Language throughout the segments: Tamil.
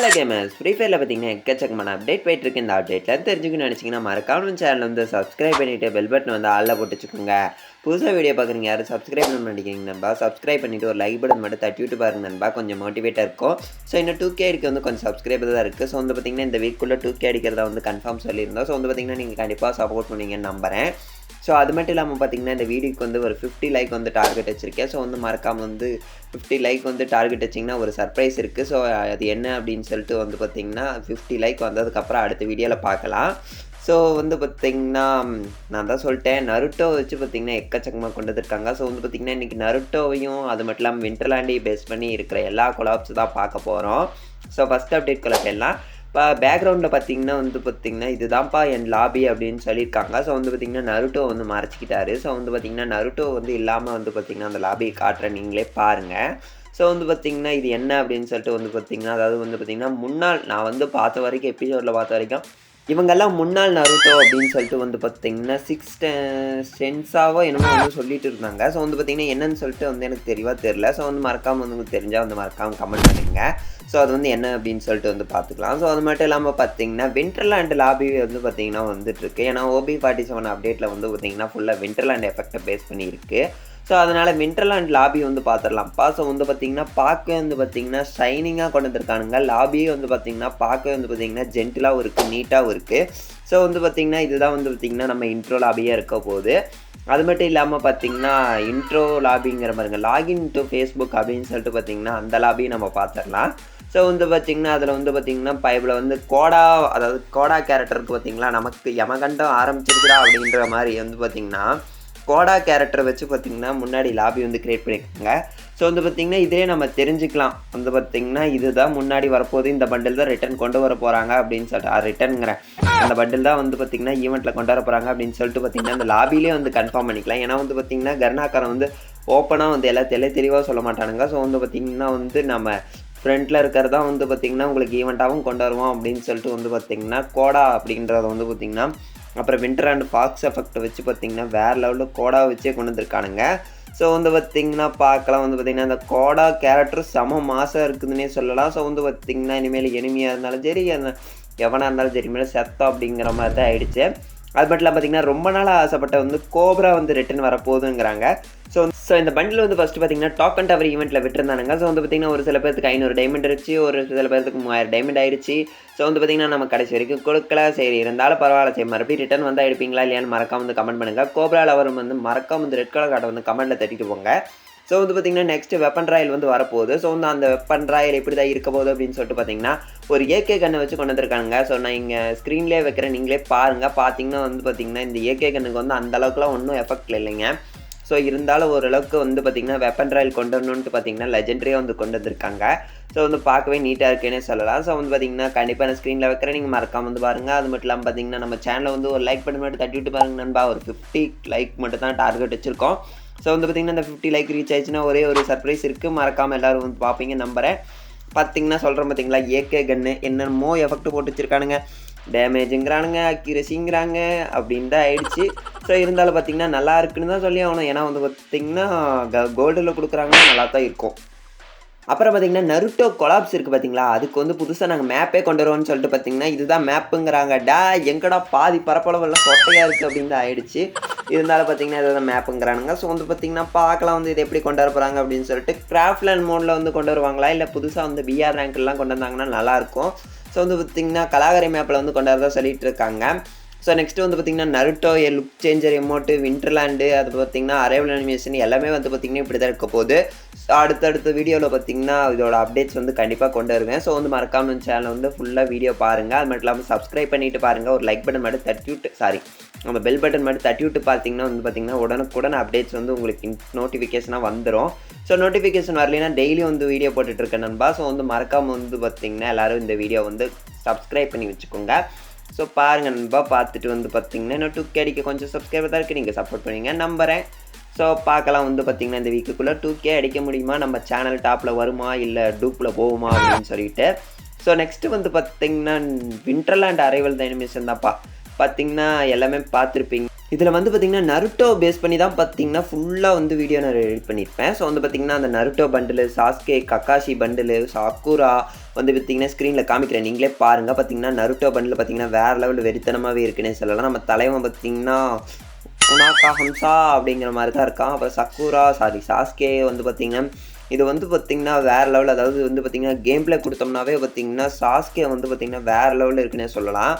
ஹலோ கேமர்ஸ் ஃப்ரீ ஃபயரில் பார்த்தீங்கன்னா எக்கச்சக்கமான அப்டேட் போயிட்டு இருக்கு. இந்த அப்டேட்டில் தெரிஞ்சுக்கணும்னு நினச்சிங்கன்னா மறக்காம சேனல் வந்து சப்ஸ்கிரைப் பண்ணிவிட்டு பெல் பட்டன் வந்து ஆளில் போட்டு வச்சுக்கோங்க புதுசாக வீடியோ பார்க்குறீங்க யாரும் சப்ஸ்கிரைப் பண்ண மாட்டேங்கிறீங்க நண்பா. சப்ஸ்கிரைப் பண்ணிவிட்டு ஒரு லைக் பட்டன் மட்டும் தட்டி விட்டு பாருங்க நண்பா. கொஞ்சம் மோட்டிவேட்டாக இருக்கும். ஸோ இன்னும் டூ கே அடிக்க வந்து கொஞ்சம் சப்ஸ்கிரைப் தான் இருக்குது ஸோ வந்து பார்த்தீங்கன்னா இந்த வீக்குள்ளே டூ கே அடிக்கிறதா வந்து கன்ஃபார்ம் சொல்லியிருந்தோம். ஸோ வந்து பார்த்தீங்கன்னா நீங்கள் கண்டிப்பாக சப்போர்ட் பண்ணுவீங்கன்னு நம்புறேன். ஸோ அது மட்டும் இல்லாமல் பார்த்தீங்கன்னா இந்த வீடியோக்கு வந்து ஒரு ஃபிஃப்டி லைக் வந்து டார்கெட் வச்சுருக்கேன். ஸோ வந்து மறக்காமல் வந்து ஃபிஃப்டி லைக் வந்து டார்கெட் வச்சிங்கன்னா ஒரு சர்ப்ரைஸ் இருக்குது ஸோ அது என்ன அப்படின்னு சொல்லிட்டு வந்து பார்த்தீங்கன்னா ஃபிஃப்டி லைக் வந்ததுக்கப்புறம் அடுத்த வீடியோவில் பார்க்கலாம் ஸோ வந்து பார்த்திங்கன்னா நான் தான் சொல்லிட்டேன். நருட்டோ வச்சு பார்த்திங்கன்னா எக்கச்சக்கமாக கொண்டு வந்துருக்காங்க ஸோ வந்து பார்த்திங்கன்னா இன்றைக்கி நருட்டோவையும் அது மட்டும் இல்லாமல் விண்டர்லாண்டையும் பேஸ் பண்ணி இருக்கிற எல்லா கொலாப்ஸ் தான் பார்க்க போகிறோம் ஸோ ஃபஸ்ட் அப்டேட் கொலாப் எல்லாம் இப்போ பேக்ரவுண்டில் பார்த்தீங்கன்னா வந்து பார்த்தீங்கன்னா இதுதான்ப்பா என் லாபி அப்படின்னு சொல்லியிருக்காங்க. ஸோ வந்து பார்த்தீங்கன்னா நருட்டோ வந்து மறைச்சிக்கிட்டாரு. ஸோ வந்து பார்த்தீங்கன்னா நருட்டோ வந்து இல்லாமல் வந்து பார்த்தீங்கன்னா அந்த லாபியை காட்டுறேன் நீங்களே பாருங்கள் ஸோ வந்து பார்த்தீங்கன்னா இது என்ன அப்படின்னு சொல்லிட்டு வந்து பார்த்தீங்கன்னா அதாவது வந்து பார்த்தீங்கன்னா முன்னாள் நான் வந்து பார்த்த வரைக்கும் எபிசோடில் பார்த்த வரைக்கும் இவங்கெல்லாம் முன்னாள் நருட்டோ அப்படின்னு சொல்லிட்டு வந்து பார்த்தீங்கன்னா சிக்ஸ் சென்ஸாவோ என்னமோ வந்து சொல்லிட்டு இருந்தாங்க. ஸோ வந்து பார்த்தீங்கன்னா என்னன்னு சொல்லிட்டு வந்து எனக்கு தெளிவாக தெரில ஸோ வந்து மறக்காமல் வந்து உங்களுக்கு தெரிஞ்சால் வந்து மறக்காமல் கமெண்ட் பண்ணுங்க. ஸோ அது வந்து என்ன அப்படின்னு சொல்லிட்டு வந்து பார்த்துக்கலாம் ஸோ அது மட்டும் இல்லாமல் பார்த்தீங்கன்னா விண்டர்லேண்ட் லாபி வந்து பார்த்தீங்கன்னா வந்துட்டு இருக்கு. ஏன்னா ஓபி ஃபார்ட்டி செவன் அப்டேட்டில் வந்து பார்த்தீங்கன்னா ஃபுல்லாக விண்டர்லேண்ட் எஃபெக்டை பேஸ் பண்ணியிருக்கு. ஸோ அதனால் விண்டர்லேண்ட் லாபி வந்து பார்த்துடலாம் ஸோ வந்து பார்த்தீங்கன்னா பார்க்கவே வந்து பார்த்தீங்கன்னா ஷைனிங்காக கொண்டு வந்திருக்கானுங்க. லாபியே வந்து பார்த்தீங்கன்னா பார்க்கவே வந்து பார்த்தீங்கன்னா ஜென்டிலாகவும் இருக்குது நீட்டாகவும் இருக்குது ஸோ வந்து பார்த்தீங்கன்னா இதுதான் வந்து பார்த்தீங்கன்னா நம்ம இன்ட்ரோ லாபியாக இருக்க போகுது. அது மட்டும் இல்லாமல் பார்த்தீங்கன்னா இன்ட்ரோ லாபிங்கிற பாருங்க லாகின் டு ஃபேஸ்புக் அப்படின்னு சொல்லிட்டு பார்த்தீங்கன்னா அந்த லாபியை நம்ம பார்த்துடலாம் ஸோ வந்து பார்த்திங்கன்னா அதில் வந்து பார்த்திங்கன்னா பைப்பில் வந்து கோடா அதாவது கோடா கேரக்டருக்கு பார்த்திங்களா நமக்கு யமகண்டம் ஆரம்பிச்சிருக்கிறா அப்படின்ற மாதிரி வந்து பார்த்திங்கன்னா கோடா கேரக்டரை வச்சு பார்த்திங்கன்னா முன்னாடி லாபி வந்து க்ரியேட் பண்ணியிருக்காங்க. ஸோ வந்து பார்த்திங்கன்னா இதே நம்ம தெரிஞ்சுக்கலாம். வந்து பார்த்திங்கன்னா இதுதான் முன்னாடி வரப்போது இந்த பண்டில் தான் ரிட்டன் கொண்டு வர போகிறாங்க அப்படின்னு சொல்லிட்டு ரிட்டனுங்கிறேன் அந்த பண்டில் தான் வந்து பார்த்திங்கன்னா ஈவெண்ட்டில் கொண்டு வர போகிறாங்க அப்படின்னு சொல்லிட்டு பார்த்திங்கன்னா அந்த லாபிலே வந்து கன்ஃபார்ம் பண்ணிக்கலாம். ஏன்னா வந்து பார்த்திங்கன்னா கர்நாக்காரன் வந்து ஓப்பனாக வந்து எல்லா தெளி தெளிவாக சொல்ல மாட்டானுங்க. ஸோ வந்து பார்த்திங்கன்னா வந்து நம்ம ஃப்ரண்ட்டில் இருக்கிறதா வந்து பார்த்திங்கன்னா உங்களுக்கு ஈவெண்ட்டாகவும் கொண்டு வருவோம் அப்படின்னு சொல்லிட்டு வந்து பார்த்திங்கன்னா கோடா அப்படின்றத வந்து பார்த்திங்கன்னா அப்புறம் வின்டர் அண்ட் ஃபாக்ஸ் எஃபெக்ட் வச்சு பார்த்திங்கன்னா வேறு லெவலில் கோடா வச்சே கொண்டு வந்திருக்கானுங்க. ஸோ வந்து பார்த்திங்கன்னா பார்க்கலாம். வந்து பார்த்திங்கன்னா அந்த கோடா கேரக்டர் செம மாசாக இருக்குதுன்னே சொல்லலாம். ஸோ வந்து பார்த்திங்கன்னா இனிமேல் எனிமையாக இருந்தாலும் சரி அந்த எவனாக இருந்தாலும் சரி மேலே செத்தம் அப்படிங்கிற மாதிரி தான் ஆயிடுச்சு. அது மட்டும் இல்லாமல் பார்த்தீங்கன்னா ரொம்ப நாளாக ஆசைப்பட்ட வந்து கோப்ரா வந்து ரிட்டன் வரப்போகுதுங்கிறாங்க. ஸோ ஸோ இந்த பண்டில் வந்து ஃபஸ்ட்டு பார்த்தீங்கன்னா டாக் அண்ட் டவர் ஈவெண்ட்டில் விட்டுருந்தானுங்க. ஸோ வந்து பார்த்தீங்கன்னா ஒரு சில பேருக்கு ஐநூறு டைமண்ட் இருந்துச்சு ஒரு சில பேருக்கு மூவாயிரம் டைமண்ட் ஆயிடுச்சு ஸோ வந்து பார்த்தீங்கன்னா நம்ம கடைசி வரைக்கும் கொடுக்கல. சரி இருந்தாலும் பரவாயில்ல. சரி மறுபடியும் ரிட்டன் வந்தால் எடுப்பீங்களா இல்லையான்னு மறக்காம வந்து கமெண்ட் பண்ணுங்கள் கோப்ரா லவர் வந்து மறக்காம வந்து ரெட் கலர் கார்டை வந்து கமெண்ட்டில் தட்டிட்டு போங்க. ஸோ வந்து பார்த்தீங்கன்னா நெக்ஸ்ட் வெப்பன் ராயல் வந்து வரப்போகுது. ஸோ வந்து அந்த வெப்பன் ராயல் எப்படி தான் இருக்க போகுது அப்படின்னு சொல்லிட்டு பார்த்தீங்கன்னா ஒரு ஏகே கண்ணை வச்சு கொண்டு வந்திருக்காங்க. ஸோ நான் இங்கே ஸ்க்ரீன்லேயே வைக்கிறேன். நீங்களே பாருங்கள் பார்த்தீங்கன்னா வந்து பார்த்தீங்கன்னா இந்த ஏகே கண்ணுக்கு வந்து அந்த அளவுக்குலாம் ஒன்றும் எஃபெக்ட் இல்லைங்க. ஸோ இருந்தாலும் ஓரளவுக்கு வந்து பார்த்திங்கன்னா வெப்பன் ராயல் கொண்டு வரணுன்ட்டு பார்த்தீங்கன்னா லெஜெண்டரியாக வந்து கொண்டு வந்திருக்காங்க. ஸோ வந்து பார்க்கவே நீட்டாக இருக்குன்னு சொல்லலாம். ஸோ வந்து பார்த்தீங்கன்னா கண்டிப்பாக நான் ஸ்க்ரீனில் வைக்கிறேன். நீங்கள் மறக்காம வந்து பாருங்கள் அது மட்டும் இல்லாமல் பார்த்தீங்கன்னா நம்ம சேனலை வந்து ஒரு லைக் பண்ணி மட்டும் தட்டி விட்டு பாருங்க நண்பா. ஒரு ஃபிஃப்டி லைக் மட்டும் தான் டார்கெட் வச்சுருக்கோம். ஸோ வந்து பார்த்திங்கன்னா இந்த ஃபிஃப்டி லைக் ரீச் ஆயிடுச்சுன்னா ஒரே ஒரு சர்ப்ரைஸ் இருக்குது மறக்காமல் எல்லோரும் வந்து பார்ப்பீங்க நம்புகிறேன் பார்த்தீங்கன்னா சொல்கிறேன் பார்த்தீங்களா ஏகே கன்னு என்னென்னமோ எஃபெக்ட் போட்டு வச்சுருக்கானுங்க. டேமேஜுங்கிறானுங்க அக்யூரசிங்கிறாங்க அப்படின்னு தான் ஆயிடுச்சு. ஸோ இருந்தாலும் பார்த்தீங்கன்னா நல்லா இருக்குன்னு தான் சொல்லி ஆகணும். ஏன்னா வந்து பார்த்திங்கன்னா கோல்டில் கொடுக்குறாங்கன்னா நல்லா தான் இருக்கும். அப்புறம் பார்த்தீங்கன்னா நருட்டோ கொலாப்ஸ் இருக்குது பார்த்தீங்களா அதுக்கு வந்து புதுசாக நாங்கள் மேப்பே கொண்டு வருவோம்னு சொல்லிட்டு பார்த்தீங்கன்னா இதுதான் மேப்புங்கிறாங்க டா எங்கடா பாதி பரப்பளவெல்லாம் சொட்டையாக இருக்குது அப்படின்னு தான் ஆயிடுச்சு. இருந்தாலும் பார்த்தீங்கன்னா இதுதான் மேப்புங்கிறானுங்க ஸோ வந்து பார்த்தீங்கன்னா பார்க்கலாம் வந்து இது எப்படி கொண்டு வர போகிறாங்க அப்படின்னு சொல்லிட்டு கிராஃப்ட்லேண்ட் மோடில் வந்து கொண்டு வருவாங்களா? இல்லை புதுசாக வந்து பிஆர் ரேங்க்லாம் கொண்டு வந்தாங்கன்னா நல்லாயிருக்கும் ஸோ வந்து பார்த்திங்கன்னா கலாகரை மேப்பில் வந்து கொண்டு வரதான் சொல்லிட்டு இருக்காங்க. ஸோ நெக்ஸ்ட்டு வந்து பார்த்திங்கன்னா Naruto a look changer emote Winterland அது பார்த்திங்கன்னா அரைவல் அனிமேஷன் எல்லாமே வந்து பார்த்திங்கன்னா இப்படி தான் இருக்க போகுது. ஸோ அடுத்தடுத்த வீடியோவில் பார்த்திங்கன்னா இதோட அப்டேட்ஸ் வந்து கண்டிப்பாக கொண்டு வருவேன். ஸோ வந்து மறக்காமல் சேனல் வந்து ஃபுல்லாக வீடியோ பாருங்கள் அது மட்டும் இல்லாமல் சப்ஸ்கிரைப் பண்ணிவிட்டு பாருங்கள் ஒரு லைக் பட்டன் மட்டும் தட்டி விட்டு சாரி நம்ம பெல் பட்டன் மட்டும் தட்டி விட்டு பார்த்தீங்கன்னா வந்து பார்த்திங்கன்னா உடனுக்குடன் அப்டேட்ஸ் வந்து உங்களுக்கு நோட்டிஃபிகேஷனாக வந்துடும் ஸோ நோட்டிஃபிகேஷன் வரலைன்னா டெய்லி வந்து வீடியோ போட்டுட்ருக்கேன் நண்பா. ஸோ வந்து மறக்காமல் வந்து பார்த்திங்கன்னா எல்லோரும் இந்த வீடியோ வந்து சப்ஸ்கிரைப் பண்ணி வச்சுக்கோங்க. ஸோ பாருங்கள் நண்பா பார்த்துட்டு வந்து பார்த்தீங்கன்னா இன்னும் டூ கே அடிக்க கொஞ்சம் சப்ஸ்கிரைபர் தான் இருக்குது நீங்கள் சப்போர்ட் பண்ணுவீங்க நம்புகிறேன் ஸோ பார்க்கலாம் வந்து பார்த்திங்கன்னா இந்த வீக்குக்குள்ளே டூ கே அடிக்க முடியுமா? நம்ம சேனல் டாப்பில் வருமா? இல்லை டூப்பில் போகுமா? அப்படின்னு சொல்லிட்டு. ஸோ நெக்ஸ்ட்டு வந்து பார்த்திங்கன்னா விண்டர்லேண்ட் அரைவல் தான் அனிமேஷன் தான்ப்பா. பார்த்திங்கன்னா எல்லாமே பார்த்துருப்பீங்க. இதில் வந்து பார்த்திங்கன்னா நருட்டோ பேஸ் பண்ணி தான் பார்த்தீங்கன்னா ஃபுல்லாக வந்து வீடியோ நான் ரெடி பண்ணியிருப்பேன். ஸோ வந்து பார்த்திங்கன்னா அந்த Naruto bundle Sasuke Kakashi bundle Sakura வந்து பார்த்திங்கன்னா ஸ்க்ரீனில் காமிக்கிறேன். நீங்களே பாருங்கள் பார்த்தீங்கன்னா நருட்டோ பண்டில் பார்த்தீங்கன்னா வேறு லெவலில் வெறித்தனமாகவே இருக்குன்னே சொல்லலாம். நம்ம தலைவன் பார்த்திங்கன்னா உனாக்கா ஹம்சா அப்படிங்கிற மாதிரி தான் இருக்கான். அப்புறம் சக்குரா சாரி சாஸ்கே வந்து பார்த்திங்கன்னா இது வந்து பார்த்திங்கன்னா வேறு லெவல் அதாவது வந்து பார்த்திங்கன்னா கேம் பிளே கொடுத்தோம்னாவே பார்த்திங்கன்னா சாஸ்கே வந்து பார்த்திங்கன்னா வேறு லெவலில் இருக்குன்னே சொல்லலாம்.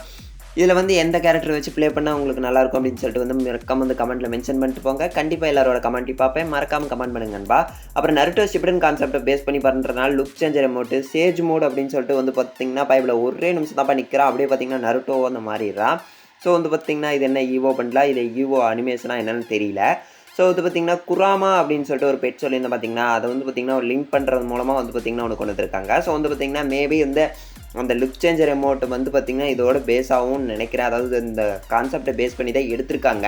இதில் வந்து எந்த கேரக்டர் வச்சு ப்ளே பண்ணால் உங்களுக்கு நல்லாயிருக்கும் அப்படின்னு சொல்லிட்டு வந்து மறக்காம வந்து கமெண்ட்டில் மென்ஷன் பண்ணிட்டு போங்க. கண்டிப்பாக எல்லாரோட கமெண்ட் பார்ப்பேன். மறக்காமல் கமெண்ட் பண்ணுங்க நண்பா. அப்புறம் நருட்டோ ஷிப்டன் கான்செப்டை பேஸ் பண்ணி பண்ணுறதுனால look changer amount sage mode அப்படின்னு சொல்லிட்டு வந்து பார்த்திங்கன்னா பைபிள் ஒரே நிமிஷம் தான் நிற்கிறான் அப்படியே பார்த்தீங்கன்னா நருட்டோ அந்த மாறிடுறான் ஸோ வந்து பார்த்திங்கன்னா இது என்ன ஈவோ பண்ணலாம்? இது ஈவோ அனிமேஷனாக என்னென்னு தெரியல. ஸோ வந்து பார்த்திங்கன்னா குராமா அப்படின்னு சொல்லிட்டு ஒரு பெட் சொல்லியிருந்தேன் பார்த்தீங்கன்னா அதை வந்து பார்த்திங்கன்னா ஒரு லிங்க் பண்ணுறது மூலமாக வந்து பார்த்திங்கன்னா ஒன்று கொண்டு வந்துருக்காங்க. ஸோ வந்து பார்த்திங்கன்னா மேபி இந்த அந்த லுக் சேஞ்சர் அமௌண்ட் வந்து பார்த்திங்கன்னா இதோட பேஸ் ஆகும்னு நினைக்கிறேன். அதாவது இந்த கான்செப்டை பேஸ் பண்ணி தான் எடுத்திருக்காங்க.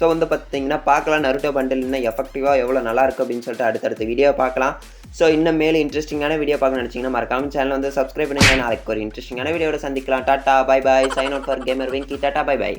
ஸோ வந்து பார்த்திங்கன்னா பார்க்கலாம். நருட்டோ பண்டில் இன்னும் எஃபெக்டிவாக எவ்வளோ நல்லா இருக்கும் அப்படின்னு சொல்லிட்டு அடுத்தடுத்த வீடியோ பார்க்கலாம். ஸோ இன்னும் மேலே இன்ட்ரெஸ்டிங்கான வீடியோ பார்க்க நினச்சிங்கன்னா மறக்காம சேனல் வந்து சப்ஸ்கிரைப் பண்ணுங்க. நாளைக்கு ஒரு இன்ட்ரெஸ்டிங்கான வீடியோட சந்திக்கலாம். Tata bye bye sign out for gamer Venky tata bye bye